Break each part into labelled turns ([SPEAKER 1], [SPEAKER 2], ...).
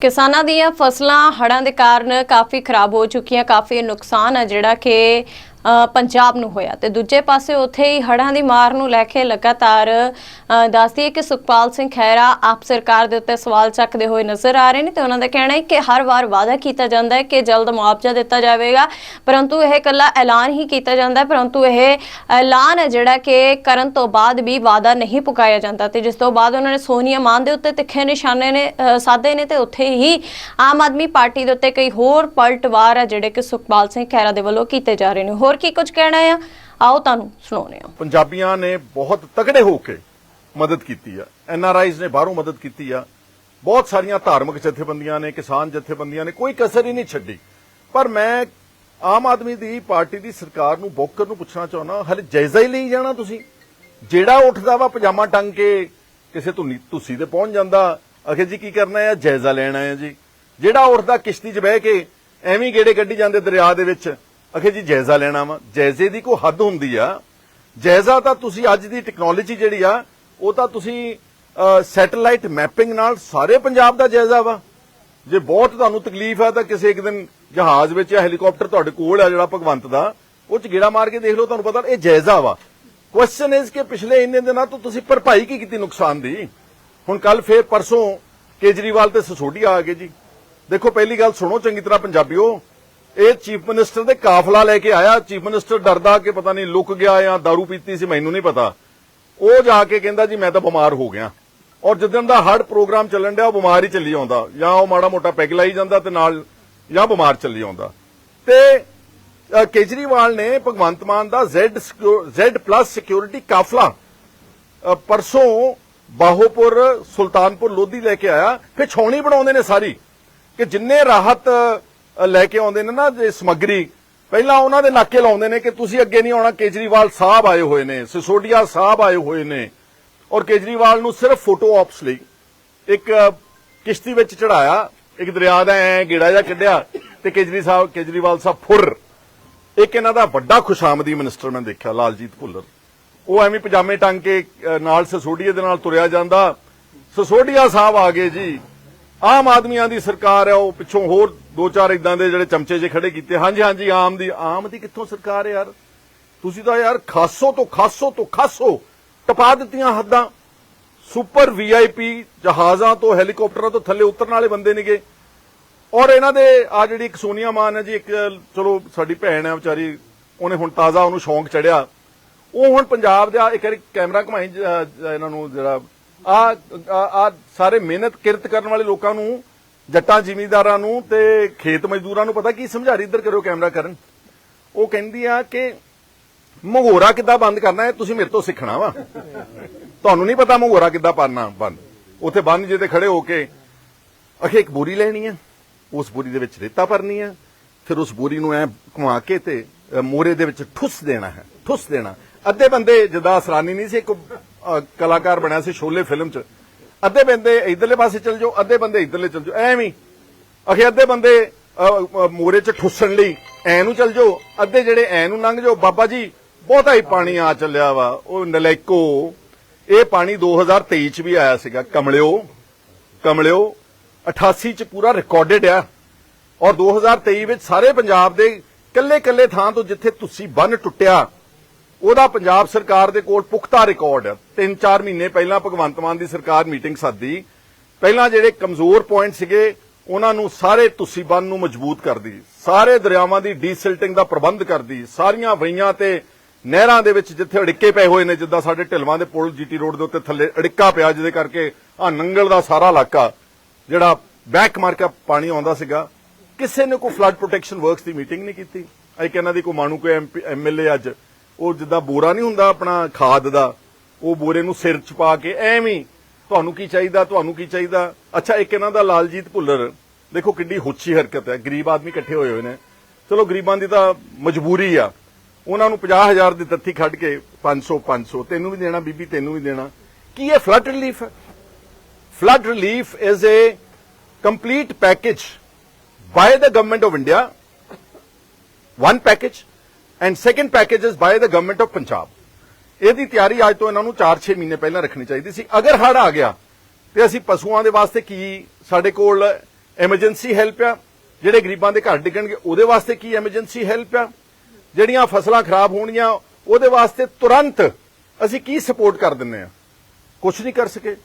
[SPEAKER 1] ਕਿਸਾਨਾਂ ਦੀਆਂ ਫਸਲਾਂ ਹੜ੍ਹਾਂ ਦੇ ਕਾਰਨ ਕਾਫੀ ਖਰਾਬ ਹੋ ਚੁੱਕੀਆਂ, ਕਾਫੀ ਨੁਕਸਾਨ ਆ ਜਿਹੜਾ ਕਿ ਪੰਜਾਬ ਨੂੰ ਹੋਇਆ ਤੇ ਦੂਜੇ ਪਾਸੇ ਉੱਥੇ ਹੀ ਹੜ੍ਹਾਂ ਦੀ ਮਾਰ ਨੂੰ ਲੈ ਕੇ ਲਗਾਤਾਰ ਦੱਸਦੀ ਹੈ ਕਿ ਸੁਖਪਾਲ ਸਿੰਘ ਖਹਿਰਾ ਆਪ ਸਰਕਾਰ ਦੇ ਉੱਤੇ ਸਵਾਲ ਚੱਕਦੇ ਹੋਏ ਨਜ਼ਰ ਆ ਰਹੇ ਨੇ ਤੇ ਉਹਨਾਂ ਦਾ ਕਹਿਣਾ ਹੈ ਕਿ ਹਰ ਵਾਰ ਵਾਅਦਾ ਕੀਤਾ ਜਾਂਦਾ ਹੈ ਕਿ ਜਲਦ ਮੁਆਵਜ਼ਾ ਦਿੱਤਾ ਜਾਵੇਗਾ, ਪਰੰਤੂ ਇਹ ਇਕੱਲਾ ਐਲਾਨ ਹੀ ਕੀਤਾ ਜਾਂਦਾ ਹੈ, ਪਰੰਤੂ ਇਹ ਐਲਾਨ ਹੈ ਜਿਹੜਾ ਕਿ ਕਰਨ ਤੋਂ ਬਾਅਦ ਵੀ ਵਾਅਦਾ ਨਹੀਂ ਪੁਕਾਇਆ ਜਾਂਦਾ ਤੇ ਜਿਸ ਤੋਂ ਬਾਅਦ ਉਹਨਾਂ ਨੇ ਸੋਨੀਆ ਮਾਨ ਦੇ ਉੱਤੇ ਤਿੱਖੇ ਨਿਸ਼ਾਨੇ ਨੇ ਸਾਧੇ ਨੇ ਤੇ ਉੱਥੇ ਹੀ ਆਮ ਆਦਮੀ ਪਾਰਟੀ ਦੇ ਉੱਤੇ ਕਈ ਹੋਰ ਪਲਟਵਾਰ ਹੈ ਜਿਹੜੇ ਕਿ ਸੁਖਪਾਲ ਸਿੰਘ ਖਹਿਰਾ ਦੇ ਵੱਲੋਂ ਕੀਤੇ ਜਾ ਰਹੇ ਨੇ। ਹੋਰ ਕੀ ਕੁਝ ਕਹਿਣਾ ਆ? ਆਓ ਤੁਹਾਨੂੰ ਸੁਣਾਉਂਦੇ ਹਾਂ।
[SPEAKER 2] ਪੰਜਾਬੀਆਂ ਨੇ ਬਹੁਤ ਤਗੜੇ ਹੋ ਕੇ ਮਦਦ ਕੀਤੀ ਆ। ਐਨ ਆਰ ਆਈਜ਼ ਨੇ ਬਾਹਰੋਂ ਮਦਦ ਕੀਤੀ ਆ। ਬਹੁਤ ਸਾਰੀਆਂ ਧਾਰਮਿਕ ਜਥੇਬੰਦੀਆਂ ਨੇ, ਕਿਸਾਨ ਜਥੇਬੰਦੀਆਂ ਨੇ, ਕੋਈ ਕਸਰ ਹੀ ਨਹੀਂ ਛੱਡੀ। ਪਰ ਮੈਂ ਆਮ ਆਦਮੀ ਦੀ ਪਾਰਟੀ ਦੀ ਸਰਕਾਰ ਨੂੰ, ਬੋਕਰ ਨੂੰ ਪੁੱਛਣਾ ਚਾਹੁੰਦਾ, ਹਲੇ ਜਾਇਜ਼ਾ ਹੀ ਲਈ ਜਾਣਾ ਤੁਸੀਂ? ਜਿਹੜਾ ਉੱਠਦਾ ਵਾ ਪਜਾਮਾ ਟੰਗ ਕੇ ਕਿਸੇ ਧੁਨੀ ਧੁੱਸੀ ਤੇ ਪਹੁੰਚ ਜਾਂਦਾ, ਅਖੇ ਜੀ ਕੀ ਕਰਨਾ ਹੈ ਜਾਇਜ਼ਾ ਲੈਣਾ ਹੈ ਜੀ। ਜਿਹੜਾ ਉੱਠਦਾ ਕਿਸ਼ਤੀ 'ਚ ਬਹਿ ਕੇ ਐਵੇਂ ਗੇੜੇ ਕੱਢੀ ਜਾਂਦੇ ਦਰਿਆ ਦੇ ਵਿੱਚ ਅਖੇ ਜੀ ਜਾਇਜ਼ਾ ਲੈਣਾ ਵਾ। ਜਾਇਜ਼ੇ ਦੀ ਕੋਈ ਹੱਦ ਹੁੰਦੀ ਆ। ਜਾਇਜ਼ਾ ਤਾਂ ਤੁਸੀਂ ਅੱਜ ਦੀ ਟੈਕਨੋਲੋਜੀ ਜਿਹੜੀ ਆ, ਉਹ ਤਾਂ ਤੁਸੀਂ ਸੈਟੇਲਾਈਟ ਮੈਪਿੰਗ ਨਾਲ ਸਾਰੇ ਪੰਜਾਬ ਦਾ ਜਾਇਜ਼ਾ ਵਾ। ਜੇ ਬਹੁਤ ਤੁਹਾਨੂੰ ਤਕਲੀਫ ਹੈ ਤਾਂ ਕਿਸੇ ਇੱਕ ਦਿਨ ਜਹਾਜ਼ ਵਿੱਚ ਜਾਂ ਹੈਲੀਕਾਪਟਰ ਤੁਹਾਡੇ ਕੋਲ ਆ ਜਿਹੜਾ ਭਗਵੰਤ ਦਾ, ਉਹ ਚ ਗੇੜਾ ਮਾਰ ਕੇ ਦੇਖ ਲਓ, ਤੁਹਾਨੂੰ ਪਤਾ ਇਹ ਜਾਇਜ਼ਾ ਵਾ। ਕੁਐਸਚਨ ਇਜ਼ ਕਿ ਪਿਛਲੇ ਇੰਨੇ ਦਿਨਾਂ ਤੋਂ ਤੁਸੀਂ ਭਰਪਾਈ ਕੀ ਕੀਤੀ ਨੁਕਸਾਨ ਦੀ? ਹੁਣ ਕੱਲ ਫੇਰ ਪਰਸੋਂ ਕੇਜਰੀਵਾਲ ਤੇ ਸਸੋਡੀਆ ਆ ਗਏ ਜੀ। ਦੇਖੋ, ਪਹਿਲੀ ਗੱਲ ਸੁਣੋ ਚੰਗੀ ਤਰ੍ਹਾਂ ਪੰਜਾਬੀਓ। ਇਹ ਚੀਫ ਮਿਨਿਸਟਰ ਦੇ ਕਾਫਲਾ ਲੈ ਕੇ ਆਇਆ। ਚੀਫ ਮਿਨਿਸਟਰ ਡਰਦਾ ਕਿ ਪਤਾ ਨਹੀਂ ਲੁਕ ਗਿਆ ਜਾਂ दारू ਪੀਤੀ ਸੀ, ਮੈਨੂੰ ਨਹੀਂ ਪਤਾ। ਉਹ ਜਾ ਕੇ ਕਹਿੰਦਾ, ਜੀ, ਮੈਂ ਤਾਂ ਬਿਮਾਰ ਹੋ ਗਿਆ। ਔਰ ਜਿੱਦਣ ਦਾ ਹੜ ਪ੍ਰੋਗਰਾਮ ਚੱਲਣ ਡਿਆ, ਉਹ ਬਿਮਾਰ ਹੀ ਚੱਲੀ ਆਉਂਦਾ। ਜਾਂ ਉਹ ਮਾੜਾ ਮੋਟਾ ਪੈਗ ਲਾਈ ਜਾਂਦਾ ਤੇ ਨਾਲ ਜਾਂ ਬਿਮਾਰ ਚੱਲੀ ਆਉਂਦਾ। ਤੇ ਕੇਜਰੀਵਾਲ ਨੇ ਭਗਵੰਤ ਮਾਨ ਦਾ Z Z+ ਸਿਕਿਉਰਿਟੀ ਕਾਫਲਾ ਪਰਸੋਂ ਬਾਹੋਪੁਰ, ਸੁਲਤਾਨਪੁਰ ਲੋਧੀ ਲੈ ਕੇ ਆਇਆ। ਫਿਰ ਛਾਉਣੀ ਬਣਾਉਂਦੇ ਨੇ ਸਾਰੀ ਕਿ ਜਿੰਨੇ ਰਾਹਤ ਲੈ ਕੇ ਆਉਂਦੇ ਨੇ ਨਾ ਜੇ ਸਮੱਗਰੀ। ਪਹਿਲਾਂ ਉਹਨਾਂ ਦੇ ਨਾਕੇ ਲਾਉਂਦੇ ਨੇ ਕਿ ਤੁਸੀਂ ਅੱਗੇ ਨਹੀਂ ਆਉਣਾ, ਕੇਜਰੀਵਾਲ ਸਾਹਿਬ ਆਏ ਹੋਏ ਨੇ ਸਿਸੋਡੀਆ ਸਾਹਿਬ ਆਏ ਹੋਏ ਨੇ। ਔਰ ਕੇਜਰੀਵਾਲ ਨੂੰ ਸਿਰਫ ਫੋਟੋ ਆਪਸ ਲਈ ਇੱਕ ਕਿਸ਼ਤੀ ਵਿੱਚ ਚੜਾਇਆ ਇੱਕ ਦਰਿਆ ਦਾ ਐ ਗੇੜਾ ਜਿਹਾ ਕੱਢਿਆ ਤੇ ਕੇਜਰੀ ਸਾਹਿਬ, ਕੇਜਰੀਵਾਲ ਸਾਹਿਬ ਫੁਰ। ਇੱਕ ਇਹਨਾਂ ਦਾ ਵੱਡਾ ਖੁਸ਼ਾਮਦੀ ਮਿਨਿਸਟਰ ਮੈਂ ਦੇਖਿਆ, ਲਾਲਜੀਤ ਭੁੱਲਰ। ਉਹ ਐਵੇਂ ਪਜਾਮੇ ਟੰਗ ਕੇ ਨਾਲ ਸਸੋਡੀਆ ਦੇ ਨਾਲ ਤੁਰਿਆ ਜਾਂਦਾ। ਸਸੋਡੀਆ ਸਾਹਿਬ ਆ ਗਏ ਜੀ। ਆਮ ਆਦਮੀਆਂ ਦੀ ਸਰਕਾਰ ਹੈ ਉਹ ਪਿੱਛੋਂ ਹੋਰ ਦੋ ਚਾਰ ਇਦਾਂ ਦੇ ਜਿਹੜੇ ਚਮਚੇ ਜੇ ਖੜੇ ਕੀਤੇ। ਹਾਂਜੀ ਹਾਂਜੀ, ਆਮ ਦੀ ਆਮ ਦੀ ਕਿੱਥੋਂ ਸਰਕਾਰ ਹੈ ਯਾਰ? ਤੁਸੀਂ ਤਾਂ ਯਾਰ ਖਾਸੋ ਤੋਂ ਖਾਸੋ ਤੋਂ ਖਾਸੋ ਟਪਾ ਦਿੱਤੀਆਂ ਹੱਦਾਂ। ਸੁਪਰ ਵੀਆਈਪੀ ਜਹਾਜ਼ਾਂ ਤੋਂ, ਹੈਲੀਕਾਪਟਰਾਂ ਤੋਂ ਥੱਲੇ ਉਤਰਨ ਵਾਲੇ ਬੰਦੇ ਨੇਗੇ। ਔਰ ਇਹਨਾਂ ਦੇ ਆ ਜਿਹੜੀ ਇੱਕ ਸੋਨੀਆ ਮਾਨ ਹੈ ਜੀ, ਇੱਕ, ਚਲੋ ਸਾਡੀ ਭੈਣ ਹੈ ਵਿਚਾਰੀ, ਉਹਨੇ ਹੁਣ ਤਾਜ਼ਾ ਉਹਨੂੰ ਸ਼ੌਂਕ ਚੜਿਆ। ਉਹ ਹੁਣ ਪੰਜਾਬ ਦਾ ਇੱਕ ਵਾਰੀ ਕੈਮਰਾ ਘਮਾਈ ਇਹਨਾਂ ਨੂੰ ਜਿਹੜਾ ਆ ਆ ਸਾਰੇ ਮਿਹਨਤ ਕਿਰਤ ਕਰਨ ਵਾਲੇ ਲੋਕਾਂ ਨੂੰ ਜੱਟਾਂ ਜ਼ਿਮੀਂਦਾਰਾਂ ਨੂੰ ਤੇ ਖੇਤ ਮਜ਼ਦੂਰਾਂ ਨੂੰ ਪਤਾ ਕੀ ਸਮਝਾਰੀ ਇੱਧਰ ਕਰੋ ਕੈਮਰਾ ਕਰਨ। ਉਹ ਕਹਿੰਦੀ ਆ ਕਿ ਮਹੋਰਾ ਕਿੱਦਾਂ ਬੰਦ ਕਰਨਾ ਹੈ ਤੁਸੀਂ ਮੇਰੇ ਤੋਂ ਸਿੱਖਣਾ ਵਾ। ਤੁਹਾਨੂੰ ਨਹੀਂ ਪਤਾ ਮਹੋਰਾ ਕਿੱਦਾਂ ਪਾਣਾ ਬੰਦ। ਉੱਥੇ ਬੰਨ ਜੇ ਤੇ ਖੜੇ ਹੋ ਕੇ ਅਖੇ ਇੱਕ ਬੋਰੀ ਲੈਣੀ ਆ ਉਸ ਬੋਰੀ ਦੇ ਵਿੱਚ ਰੇਤਾ ਭਰਨੀ ਆ ਫਿਰ ਉਸ ਬੋਰੀ ਨੂੰ ਐ ਘੁਮਾ ਕੇ ਤੇ ਅ, ਮੋਰੇ ਦੇ ਵਿੱਚ ਠੁੱਸ ਦੇਣਾ ਹੈ ਠੁੱਸ ਦੇਣਾ। ਅੱਧੇ ਬੰਦੇ ਜਦਾ ਅਸਰਾਨੀ ਨਹੀਂ ਸੀ ਇੱਕ ਕਲਾਕਾਰ ਬਣਿਆ ਸੀ ਸ਼ੋਲੇ ਫਿਲਮ 'ਚ। ਅੱਧੇ ਬੰਦੇ ਇਧਰਲੇ ਪਾਸੇ ਚਲ ਜਾਓ ਅੱਧੇ ਬੰਦੇ ਇਧਰਲੇ ਚਲ ਜਾਓ। ਐਵੇਂ ਹੀ। ਅਖੇ ਅੱਧੇ ਬੰਦੇ ਅ, ਮੋਰੇ 'ਚ ਠੁੱਸਣ ਲਈ ਐ ਨੂੰ ਚਲ ਜਾਓ ਅੱਧੇ ਜਿਹੜੇ ਐ ਨੂੰ ਲੰਘ ਜਾਓ ਬਾਬਾ ਜੀ ਬਹੁਤਾ ਹੀ ਪਾਣੀ ਆ ਚੱਲਿਆ ਵਾ ਉਹ ਨਲੇਕੋ। ਇਹ ਪਾਣੀ 2023 ਚ ਵੀ ਆਇਆ ਸੀਗਾ। ਕਮਲਿਓ ਕਮਲਿਓ 88 ਚ ਪੂਰਾ ਰਿਕਾਰਡਡ ਆ। ਔਰ 2023 ਵਿੱਚ ਸਾਰੇ ਪੰਜਾਬ ਦੇ ਕੱਲੇ-ਕੱਲੇ ਥਾਂ ਤੋਂ ਜਿੱਥੇ ਤੁਸੀਂ ਬੰਨ ਟੁੱਟਿਆ ਉਹਦਾ ਪੰਜਾਬ ਸਰਕਾਰ ਦੇ ਕੋਲ ਪੁਖਤਾ ਰਿਕਾਰਡ। ਹੈ 3-4 ਮਹੀਨੇ ਪਹਿਲਾਂ ਭਗਵੰਤ ਮਾਨ ਦੀ ਸਰਕਾਰ ਮੀਟਿੰਗ ਸੱਦੀ। ਪਹਿਲਾਂ ਜਿਹੜੇ ਕਮਜ਼ੋਰ ਪੁਆਇੰਟ ਸੀਗੇ, ਉਹਨਾਂ ਨੂੰ ਸਾਰੇ ਤੁਸੀਂ ਬੰਨ ਨੂੰ ਮਜ਼ਬੂਤ ਕਰਦੀ। ਸਾਰੇ ਦਰਿਆਵਾਂ ਦੀ ਡੀਸਿਲਟਿੰਗ ਦਾ ਪ੍ਰਬੰਧ ਕਰਦੀ। ਸਾਰੀਆਂ ਵਈਆਂ ਤੇ ਨਹਿਰਾਂ ਦੇ ਵਿੱਚ ਜਿੱਥੇ ਅੜਿੱਕੇ ਪਏ ਹੋਏ ਨੇ, ਜਿੱਦਾਂ ਸਾਡੇ ਢਿਲਵਾਂ ਦੇ ਪੁਲ ਜੀਟੀ ਰੋਡ ਦੇ ਉੱਤੇ ਥੱਲੇ ਅੜਿੱਕਾ ਪਿਆ, ਜਿਹਦੇ ਕਰਕੇ ਆ ਨੰਗਲ ਦਾ ਸਾਰਾ ਇਲਾਕਾ, ਜਿਹੜਾ ਬੈਕ ਮਾਰ ਕੇ ਪਾਣੀ ਆਉਂਦਾ ਸੀਗਾ, ਕਿਸੇ ਨੇ ਕੋਈ ਫਲੱਡ ਪ੍ਰੋਟੈਕਸ਼ਨ ਵਰਕਸ ਦੀ ਮੀਟਿੰਗ ਨਹੀਂ ਕੀਤੀ। ਇੱਕ ਇਹਨਾਂ ਦੀ ਕੋਈ ਮਾਣੂ ਕੋਈ ਐਮਐਲਏ ਅੱਜ ਉਹ ਜਿੱਦਾਂ ਬੋਰਾ ਨਹੀਂ ਹੁੰਦਾ ਆਪਣਾ ਖਾਦ ਦਾ, ਉਹ ਬੋਰੇ ਨੂੰ ਸਿਰ ਚ ਪਾ ਕੇ ਐਵੇਂ ਤੁਹਾਨੂੰ ਕੀ ਚਾਹੀਦਾ, ਤੁਹਾਨੂੰ ਕੀ ਚਾਹੀਦਾ? ਅੱਛਾ, ਇੱਕ ਇਹਨਾਂ ਦਾ ਲਾਲਜੀਤ ਭੁੱਲਰ, ਦੇਖੋ ਕਿੰਨੀ ਹੁੱਚੀ ਹਰਕਤ ਹੈ, ਗਰੀਬ ਆਦਮੀ ਇਕੱਠੇ ਹੋਏ ਹੋਏ ਨੇ। ਚਲੋ ਗਰੀਬਾਂ ਦੀ ਤਾਂ ਮਜਬੂਰੀ ਆ। ਉਹਨਾਂ ਨੂੰ 50000 ਦੀ ਤੱਥੀ ਖੱਡ ਕੇ 500 500 ਤੈਨੂੰ ਵੀ ਦੇਣਾ, ਬੀਬੀ ਤੈਨੂੰ ਵੀ ਦੇਣਾ। ਕੀ ਇਹ ਫਲੱਡ ਰਿਲੀਫ ਹੈ? Flood relief is a complete package by ਦਾ government of India one package and second package is by the government of Punjab. ਇਹਦੀ ਤਿਆਰੀ ਅੱਜ ਤੋਂ ਇਹਨਾਂ ਨੂੰ 4-6 ਮਹੀਨੇ ਪਹਿਲਾਂ ਰੱਖਣੀ ਚਾਹੀਦੀ ਸੀ। ਅਗਰ ਹੜ ਆ ਗਿਆ, ਤੇ ਅਸੀਂ ਪਸ਼ੂਆਂ ਦੇ ਵਾਸਤੇ ਕੀ, ਸਾਡੇ ਕੋਲ ਐਮਰਜੈਂਸੀ ਹੈਲਪ ਆ। ਜਿਹੜੇ ਗਰੀਬਾਂ ਦੇ ਘਰ ਡਿੱਗਣਗੇ, ਉਹਦੇ ਵਾਸਤੇ ਕੀ ਐਮਰਜੈਂਸੀ ਹੈਲਪ ਆ? ਜਿਹੜੀਆਂ ਫਸਲਾਂ ਖਰਾਬ ਹੋਣਗੀਆਂ ਉਹਦੇ ਵਾਸਤੇ ਤੁਰੰਤ ਅਸੀਂ ਕੀ ਸਪੋਰਟ ਕਰ ਦਿੰਨੇ ਆ ਕੁਝ ਨਹੀਂ ਕਰ ਸਕੇ।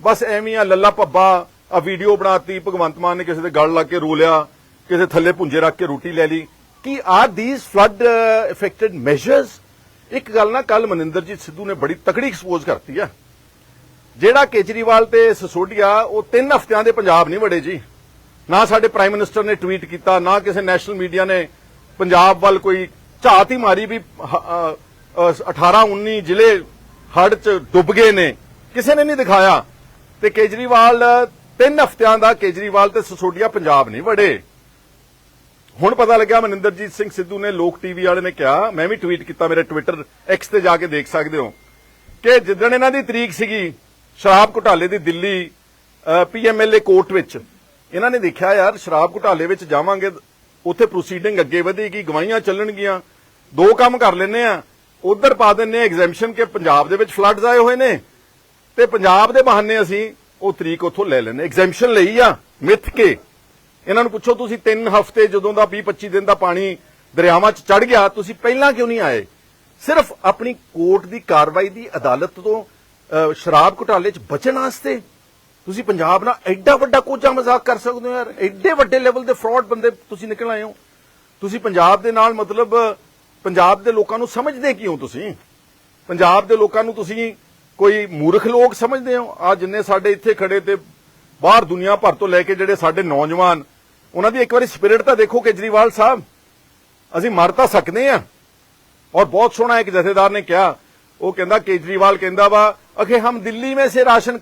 [SPEAKER 2] ਬਸ ਐਵੇਂ ਆ, ਲੱਲਾ ਪੱਬਾ ਆ ਵੀਡੀਓ ਬਣਾਤੀ, ਭਗਵੰਤ ਮਾਨ ਨੇ ਕਿਸੇ ਦੇ ਗਲ ਲਾ ਕੇ ਰੋ ਲਿਆ, ਕਿਸੇ ਥੱਲੇ ਪੁੰਜੇ ਰੱਖ ਕੇ ਰੋਟੀ ਲੈ ਲਈ। ਕੀ are these flood affected measures ਇੱਕ ਗੱਲ ਨਾ ਕੱਲ ਮਨਿੰਦਰਜੀਤ ਸਿੱਧੂ ਨੇ ਬੜੀ ਤਕੜੀ ਐਕਸਪੋਜ਼ ਕਰਤੀ ਆ। ਜਿਹੜਾ ਕੇਜਰੀਵਾਲ ਤੇ ਸਸੋਡੀਆ, ਉਹ ਤਿੰਨ ਹਫ਼ਤਿਆਂ ਦੇ ਪੰਜਾਬ ਨਹੀਂ ਵੜੇ ਜੀ। ਨਾ ਸਾਡੇ ਪ੍ਰਾਈਮ ਮਿਨਿਸਟਰ ਨੇ ਟਵੀਟ ਕੀਤਾ, ਨਾ ਕਿਸੇ ਨੈਸ਼ਨਲ ਮੀਡੀਆ ਨੇ ਪੰਜਾਬ ਵੱਲ ਕੋਈ ਝਾਤ ਹੀ ਮਾਰੀ ਵੀ 18 19 ਜ਼ਿਲ੍ਹੇ ਹੜ ਚ ਡੁੱਬ ਗਏ ਨੇ। ਕਿਸੇ ਨੇ ਨਹੀਂ ਦਿਖਾਇਆ। ਤੇ ਕੇਜਰੀਵਾਲ, ਤਿੰਨ ਹਫ਼ਤਿਆਂ ਦਾ ਕੇਜਰੀਵਾਲ ਤੇ ਸਸੋਡੀਆ ਪੰਜਾਬ ਨਹੀਂ ਵੜੇ। ਹੁਣ ਪਤਾ ਲੱਗਿਆ ਮਨਿੰਦਰਜੀਤ ਸਿੰਘ ਸਿੱਧੂ ਨੇ ਲੋਕ ਟੀਵੀ ਵਾਲੇ ਨੇ ਕਿਹਾ, ਮੈਂ ਵੀ ਟਵੀਟ ਕੀਤਾ ਮੇਰੇ ਟਵਿੱਟਰ ਐਕਸ ਤੇ ਜਾ ਕੇ ਦੇਖ ਸਕਦੇ ਹੋ, ਕਿ ਜਿੱਦਣ ਇਹਨਾਂ ਦੀ ਤਰੀਕ ਸੀਗੀ ਸ਼ਰਾਬ ਘੁਟਾਲੇ ਦੀ ਦਿੱਲੀ ਪੀਐਮਐਲਏ ਕੋਰਟ ਵਿੱਚ, ਇਹਨਾਂ ਨੇ ਦੇਖਿਆ ਯਾਰ ਸ਼ਰਾਬ ਘੁਟਾਲੇ ਵਿੱਚ ਜਾਵਾਂਗੇ, ਉੱਥੇ ਪ੍ਰੋਸੀਡਿੰਗ ਅੱਗੇ ਵਧੇਗੀ, ਗਵਾਹੀਆਂ ਚੱਲਣਗੀਆਂ, ਦੋ ਕੰਮ ਕਰ ਲੈਨੇ ਆ, ਉਧਰ ਪਾ ਦਿੰਨੇ ਐਗਜ਼ੈਂਪਸ਼ਨ ਕਿ ਪੰਜਾਬ ਦੇ ਵਿੱਚ ਫਲੱਡਸ ਆਏ ਹੋਏ ਨੇ, ਤੇ ਪੰਜਾਬ ਦੇ ਬਹਾਨੇ ਅਸੀਂ ਉਹ ਤਰੀਕ ਉੱਥੋਂ ਲੈ ਲੈਨੇ ਐਗਜ਼ੈਂਪਸ਼ਨ ਲਈ ਆ, ਮਿੱਥ ਕੇ ਇਹਨਾਂ ਨੂੰ ਪੁੱਛੋ, ਤੁਸੀਂ 3 ਹਫ਼ਤੇ ਜਦੋਂ ਦਾ 20 25 ਦਿਨ ਦਾ ਪਾਣੀ ਦਰਿਆਵਾਂ 'ਚ ਚੜ ਗਿਆ, ਤੁਸੀਂ ਪਹਿਲਾਂ ਕਿਉਂ ਨਹੀਂ ਆਏ? ਸਿਰਫ ਆਪਣੀ ਕੋਰਟ ਦੀ ਕਾਰਵਾਈ ਦੀ ਅਦਾਲਤ ਤੋਂ ਸ਼ਰਾਬ ਘੁਟਾਲੇ 'ਚ ਬਚਣ ਵਾਸਤੇ। ਤੁਸੀਂ ਪੰਜਾਬ ਨਾਲ ਐਡਾ ਵੱਡਾ ਕੋਝਾ ਮਜ਼ਾਕ ਕਰ ਸਕਦੇ ਹੋ ਯਾਰ। ਐਡੇ ਵੱਡੇ ਲੈਵਲ ਦੇ ਫਰਾਡ ਬੰਦੇ ਤੁਸੀਂ ਨਿਕਲ ਆਏ ਹੋ। ਤੁਸੀਂ ਪੰਜਾਬ ਦੇ ਨਾਲ ਮਤਲਬ, ਪੰਜਾਬ ਦੇ ਲੋਕਾਂ ਨੂੰ ਸਮਝਦੇ ਕਿਉਂ ਤੁਸੀਂ? ਪੰਜਾਬ ਦੇ ਲੋਕਾਂ ਨੂੰ ਤੁਸੀਂ ਕੋਈ ਮੂਰਖ ਲੋਕ ਸਮਝਦੇ ਹੋ? ਆ ਜਿੰਨੇ ਸਾਡੇ ਇੱਥੇ ਖੜੇ ਤੇ ਬਾਹਰ ਦੁਨੀਆ ਭਰ ਤੋਂ ਲੈ ਕੇ ਜਿਹੜੇ ਸਾਡੇ ਨੌਜਵਾਨ ਉਹਨਾਂ ਦੀ ਇੱਕ ਵਾਰੀ ਸਪਿਰਿਟ ਤਾਂ ਦੇਖੋ ਕੇਜਰੀਵਾਲ ਸਾਹਿਬ। ਅਸੀਂ ਮਰ ਤਾਂ ਸਕਦੇ ਆ। ਔਰ ਬਹੁਤ ਸੋਹਣਾ ਇੱਕ ਜਥੇਦਾਰ ਨੇ ਕਿਹਾ। ਉਹ ਕਹਿੰਦਾ ਕੇਜਰੀਵਾਲ ਕਹਿੰਦਾ ਵਾ, ਅਖੇ ਹਮ ਦਿੱਲੀ ਮੇਂ ਸੇ ਰਾਸ਼ਨ